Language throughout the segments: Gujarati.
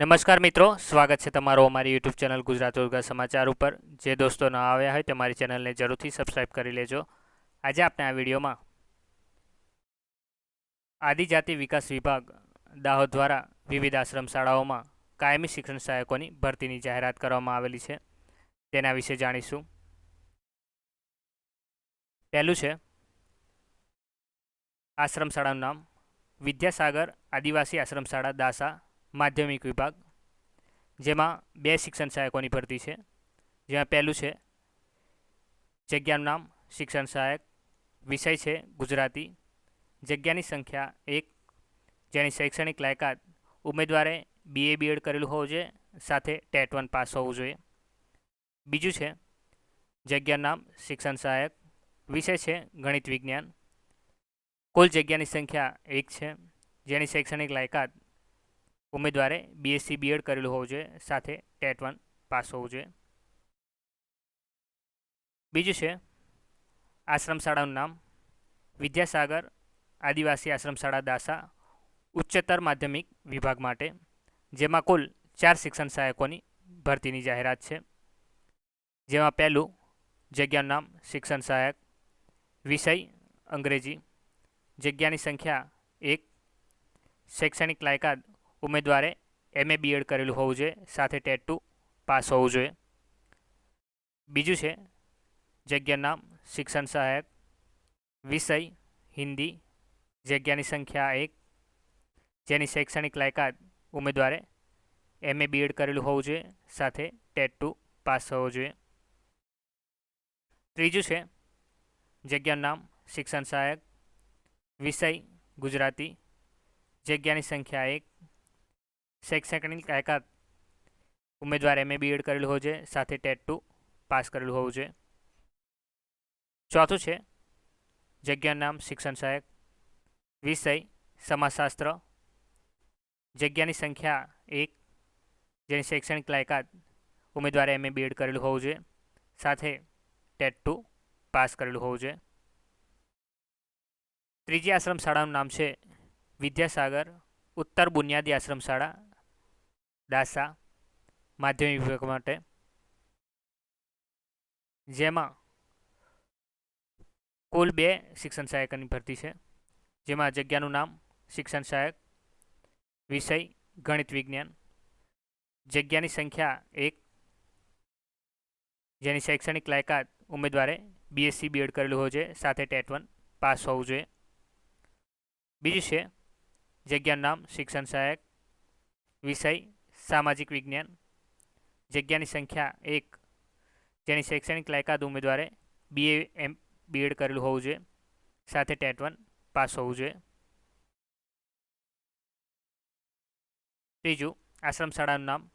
નમસ્કાર મિત્રો, સ્વાગત છે તમારો અમારી યુટ્યુબ ચેનલ ગુજરાત રોજગાર સમાચાર ઉપર. જે દોસ્તો ન આવ્યા હોય તમારી ચેનલને જરૂરથી સબસ્ક્રાઇબ કરી લેજો. આજે આપણે આ વિડીયોમાં આદિજાતિ વિકાસ વિભાગ દાહોદ દ્વારા વિવિધ આશ્રમ શાળાઓમાં કાયમી શિક્ષણ સહાયકોની ભરતીની જાહેરાત કરવામાં આવેલી છે. તેના વિશે જાણીશું. પહેલું છે, આશ્રમ શાળાનું નામ વિદ્યાસાગર આદિવાસી આશ્રમ શાળા દાસા માધ્યમિક વિભાગ, જેમાં બે શિક્ષણ સહાયકોની ભરતી છે, જેમાં પહેલું છે, જગ્યાનું નામ શિક્ષણ સહાયક, વિષય છે ગુજરાતી, જગ્યાની સંખ્યા એક, જેની શૈક્ષણિક લાયકાત ઉમેદવારે બીએ બીએડ કરેલું હોવું જોઈએ, સાથે ટેટ વન પાસ હોવું જોઈએ. બીજું છે, જગ્યાનું નામ શિક્ષણ સહાયક, વિષય છે ગણિત વિજ્ઞાન. કુલ જગ્યાની સંખ્યા એક છે, જેની શૈક્ષણિક લાયકાત ઉમેદવારે બીએસસી બીએડ કરેલું હોવું જોઈએ, સાથે ટેટ વન પાસ હોવું જોઈએ. બીજું છે આશ્રમ શાળાનું નામ. વિદ્યાસાગર આદિવાસી આશ્રમ શાળા દાસા ઉચ્ચતર માધ્યમિક વિભાગ માટે, જેમાં કુલ ચાર શિક્ષણ સહાયકોની ભરતીની જાહેરાત છે. જેમાં પહેલું જગ્યાનું નામ શિક્ષણ સહાયક, વિષય અંગ્રેજી, જગ્યાની સંખ્યા એક, શૈક્ષણિક લાયકાત ઉમેદવારે એમએ બીએડ કરેલું હોવું જોઈએ, સાથે ટેટ ટુ પાસ હોવું જોઈએ. બીજું છે જગ્યાનું નામ, શિક્ષણ સહાયક, વિષય, હિન્દી, જગ્યાની સંખ્યા એક, જેની શૈક્ષણિક લાયકાત ઉમેદવારે એમએ બીએડ કરેલું હોવું જોઈએ, સાથે ટેટ ટુ પાસ હોવું જોઈએ. ત્રીજું છે જગ્યાનું નામ, શિક્ષણ સહાયક, વિષય, ગુજરાતી, જગ્યાની સંખ્યા એક શૈક્ષણિક લાયકાત ઉમેદવાર એમએ બીએડ કરેલું હોય છે સાથે ટેટ ટુ પાસ કરેલું હોવું જોઈએ. ચોથું છે, જગ્યાનું નામ શિક્ષણ સહાયક. વિષય, સમાજશાસ્ત્ર. જગ્યાની સંખ્યા એક, જેની શૈક્ષણિક લાયકાત ઉમેદવારે એમએ બીએડ કરેલું હોવું જોઈએ, સાથે ટેટ ટુ પાસ કરેલું હોવું જોઈએ. ત્રીજી આશ્રમ શાળાનું નામ છે વિદ્યાસાગર, ઉત્તર બુનિયાદી આશ્રમ શાળા દાસા માધ્યમિક વિભાગ માટે. જેમાં કુલ બે શિક્ષણ સહાયકની ભરતી છે. જેમાં જગ્યાનું નામ, શિક્ષણ સહાયક, વિષય, ગણિત વિજ્ઞાન. જગ્યાની સંખ્યા એક, જેની શૈક્ષણિક લાયકાત ઉમેદવારે બીએસસી બીએડ કરેલું હોવું જોઈએ સાથે ટેટ વન પાસ હોવું જોઈએ. બીજું છે, જગ્યાનું નામ, શિક્ષણ સહાયક, વિષય સામાજિક વિજ્ઞાન, જગ્યાની સંખ્યા એક, જેની શૈક્ષણિક લાયકાત ઉમેદવારે બીએ એમ બીએડ કરેલું હોવું જોઈએ. સાથે ટેટ વન પાસ હોવું જોઈએ. ત્રીજું આશ્રમ શાળાનું નામ.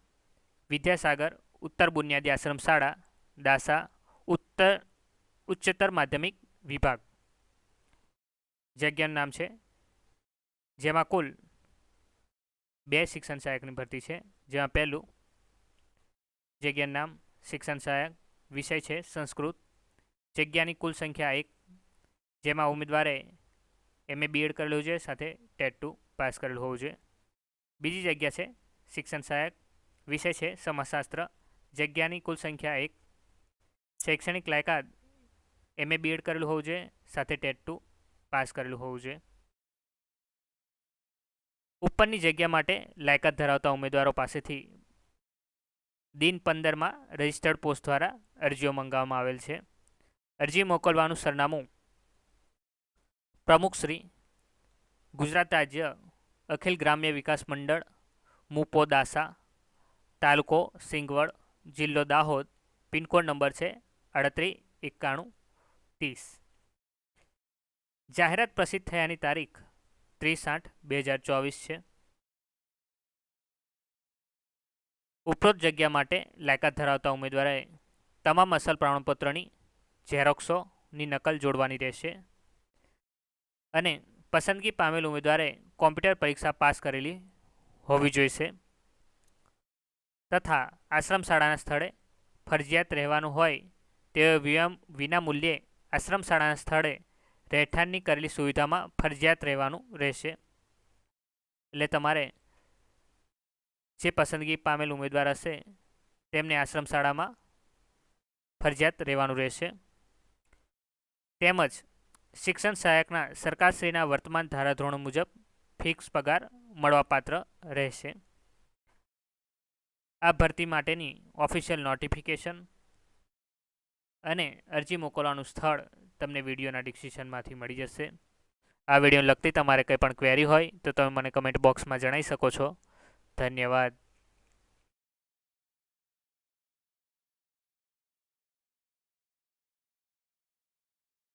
વિદ્યાસાગર ઉત્તર બુનિયાદી આશ્રમ શાળા દાસા ઉત્તર, ઉચ્ચતર માધ્યમિક વિભાગ. જગ્યાનું નામ છે, જેમાં કુલ બે શિક્ષણ સહાયકની ભરતી છે, જેમાં પહેલું જગ્યાનું નામ શિક્ષણ સહાયક, વિષય છે સંસ્કૃત. જગ્યાની કુલ સંખ્યા એક, જેમાં ઉમેદવારે એમએ બીએડ કરેલું છે, સાથે ટેટ ટુ પાસ કરેલું હોવું જોઈએ. બીજી જગ્યા છે શિક્ષણ સહાયક, વિષય છે સમાજશાસ્ત્ર. જગ્યાની કુલ સંખ્યા એક, શૈક્ષણિક લાયકાત એમએ બીએડ કરેલું હોવું જોઈએ, સાથે ટેટ ટુ પાસ કરેલું હોવું જોઈએ. ઉપરની જગ્યા માટે લાયકાત ધરાવતા ઉમેદવારો પાસેથી દિન પંદરમાં રજિસ્ટર્ડ પોસ્ટ દ્વારા અરજીઓ મંગાવવામાં આવેલ છે. અરજી મોકલવાનું સરનામું પ્રમુખ શ્રી ગુજરાત રાજ્ય અખિલ ગ્રામ્ય વિકાસ મંડળ, મુપો દાસા, તાલુકો સિંગવડ, જિલ્લો દાહોદ, પિનકોડ નંબર છે અડત્રીસ એકાણું ત્રીસ. જાહેરાત પ્રસિદ્ધ થયાની તારીખ ત્રીસ આઠ, બે હજાર ચોવીસ છે. ઉપરોક્ત જગ્યા માટે લાયકાત ધરાવતા ઉમેદવારે તમામ અસલ પ્રમાણપત્રની ઝેરોક્સોની નકલ જોડવાની રહેશે અને પસંદગી પામેલ ઉમેદવારે કોમ્પ્યુટર પરીક્ષા પાસ કરેલી હોવી જોઈશે તથા આશ્રમ શાળાના સ્થળે ફરજિયાત રહેવાનું હોય તેઓ વિના મૂલ્યે આશ્રમ શાળાના સ્થળે રહેઠાણની કરેલી સુવિધામાં ફરજિયાત રહેવાનું રહેશે. એટલે તમારે જે પસંદગી પામેલ ઉમેદવાર હશે, તેમને આશ્રમ શાળામાં ફરજિયાત રહેવાનું રહેશે. તેમજ શિક્ષણ સહાયકના સરકારશ્રીના વર્તમાન ધારાધોરણ મુજબ ફિક્સ પગાર મળવાપાત્ર રહેશે. આ ભરતી માટેની ઓફિશિયલ નોટિફિકેશન અને અરજી મોકલવાનું સ્થળ તમને વિડીયોના ડિસ્ક્રિપ્શનમાંથી મળી જશે. આ વીડિયો લગતી તમારે કંઈ પણ ક્વેરી હોય તો તમે મને કમેન્ટ બોક્સમાં જણાવી શકો છો. ધન્યવાદ.